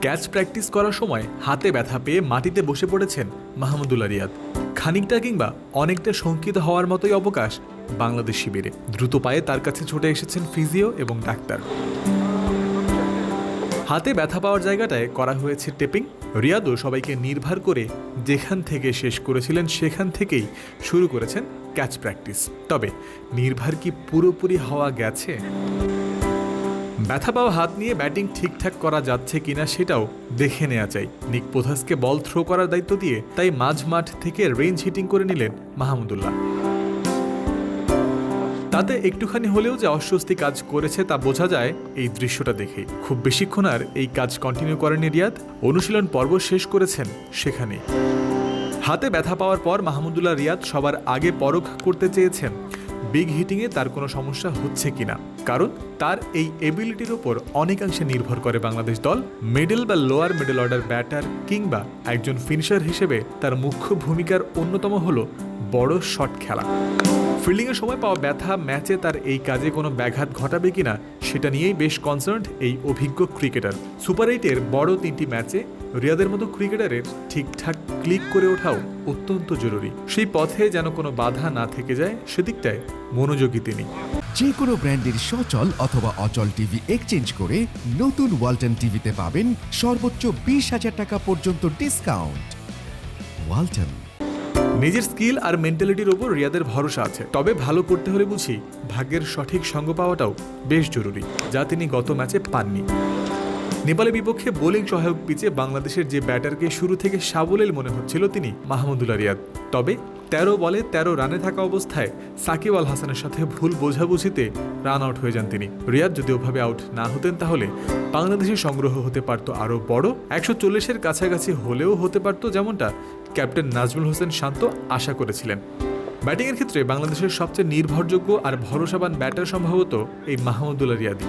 Catch practice করার সময় হাতে ব্যথা পেয়ে মাটিতে বসে পড়েছেন মাহমুদুল্লাহ রিয়াদ খানিকটা কিংবা অনেকটা শঙ্কিত হওয়ার মতোই অবকাশ বাংলাদেশ শিবিরে। দ্রুত পায়ে তার কাছে ছুটে এসেছেন ফিজিও এবং ডাক্তার। হাতে ব্যথা পাওয়ার জায়গাটায় করা হয়েছে টেপিং। রিয়াদও সবাইকে নির্ভর করে যেখান থেকে শেষ করেছিলেন সেখান থেকেই শুরু করেছেন ক্যাচ প্র্যাকটিস। তবে নির্ভর কি পুরোপুরি হওয়া গেছে? ব্যথা পাওয়া হাত নিয়ে ব্যাটিং ঠিকঠাক করা যাচ্ছে কিনা সেটাও দেখে নেওয়া চাই। নিক পোথাসকে বল থ্রো করার দায়িত্ব দিয়ে তাই মাঝ মাঠ থেকে রেঞ্জ হিটিং করে নিলেন মাহমুদুল্লাহ। তাতে একটুখানি হলেও যে অস্বস্তি কাজ করেছে তা বোঝা যায় এই দৃশ্যটা দেখে খুব বেশিক্ষণ আর এই কাজ কন্টিনিউ করেনি রিয়াদ। অনুশীলন পর্ব শেষ করেছেন সেখানে হাতে ব্যথা পাওয়ার পর মাহমুদুল্লাহ রিয়াদ সবার আগে পরখ করতে চেয়েছেন। বিগ হিটিংয়ে তার কোনো সমস্যা হচ্ছে কিনা। কারণ তার এই এবিলিটির ওপর অনেকাংশে নির্ভর করে বাংলাদেশ দল মিডল বা লোয়ার মিডল অর্ডার ব্যাটার কিংবা একজন ফিনিশার হিসেবে তার মুখ্য ভূমিকার অন্যতম হল বড় শট খেলা। ফিল্ডিংয়ের সময় পাওয়া ব্যথা, ম্যাচে তার এই কাজে কোনো ব্যাঘাত ঘটাবে কিনা, সেটা নিয়েই বেশ কনসার্ন এই অভিজ্ঞ ক্রিকেটার সুপার এইটের বড় তিনটি ম্যাচে রিয়াদের মতো ক্রিকেটারের ঠিকঠাক ক্লিক করে ওঠাও অত্যন্ত জরুরি। সেই পথে যেন কোনো বাধা না থেকে যায়, সেদিকটায় মনোযোগী তিনি। যে কোনো ব্র্যান্ডের সচল অথবা অচল টিভি এক্সচেঞ্জ করে নতুন ওয়ালটন টিভিতে পাবেন সর্বোচ্চ বিশ হাজার টাকা পর্যন্ত ডিসকাউন্ট ওয়ালটন নিজের স্কিল আর মেন্টালিটির ওপর রিয়াদের ভরসা আছে। তবে ভালো করতে হলে বুঝি ভাগ্যের সঠিক সঙ্গ পাওয়াটাও বেশ জরুরি, যা তিনি গত ম্যাচে পাননি। নেপালের বিপক্ষে বোলিং সহায়ক পিচে বাংলাদেশের যে ব্যাটারকে শুরু থেকে সাবলীল মনে হচ্ছিল তিনি, মাহমুদুল্লাহ রিয়াদ। তবে তেরো বলে তেরো রানে থাকা অবস্থায় সাকিব আল হাসানের সাথে ভুল বোঝাবুঝিতে রান আউট হয়ে যান তিনি। রিয়াদ যদি ওভাবে আউট না হতেন তাহলে বাংলাদেশের সংগ্রহ হতে পারত আরও বড়, একশো চল্লিশের কাছাকাছি হলেও হতে পারত যেমনটা ক্যাপ্টেন নাজমুল হোসেন শান্ত আশা করেছিলেন। ব্যাটিংয়ের ক্ষেত্রে বাংলাদেশের সবচেয়ে নির্ভরযোগ্য আর ভরসাবান ব্যাটার সম্ভবত এই মাহমুদুল্লাহ রিয়াদি।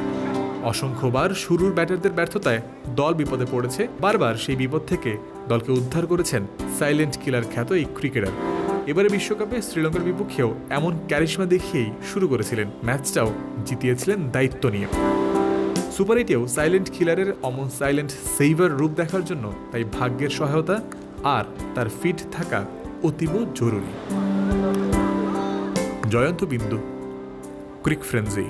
অসংখ্যবার শুরুর ব্যাটারদের ব্যর্থতায় দল বিপদে পড়েছে, বারবার সেই বিপদ থেকে দলকে উদ্ধার করেছেন সাইলেন্ট কিলার খ্যাত এই ক্রিকেটার। এবারে বিশ্বকাপে শ্রীলঙ্কার বিপক্ষেও এমন ক্যারিশমা দেখিয়েই শুরু করেছিলেন, ম্যাচটাও জিতিয়েছিলেন দায়িত্ব নিয়ে। সুপার এইটেও সাইলেন্ট কিলারের অমন সাইলেন্ট সেইভার রূপ দেখার জন্য তাই ভাগ্যের সহায়তা আর তার ফিট থাকা অতীব জরুরি। জয়ন্ত বিন্দু ক্রিক ফ্রেন্সি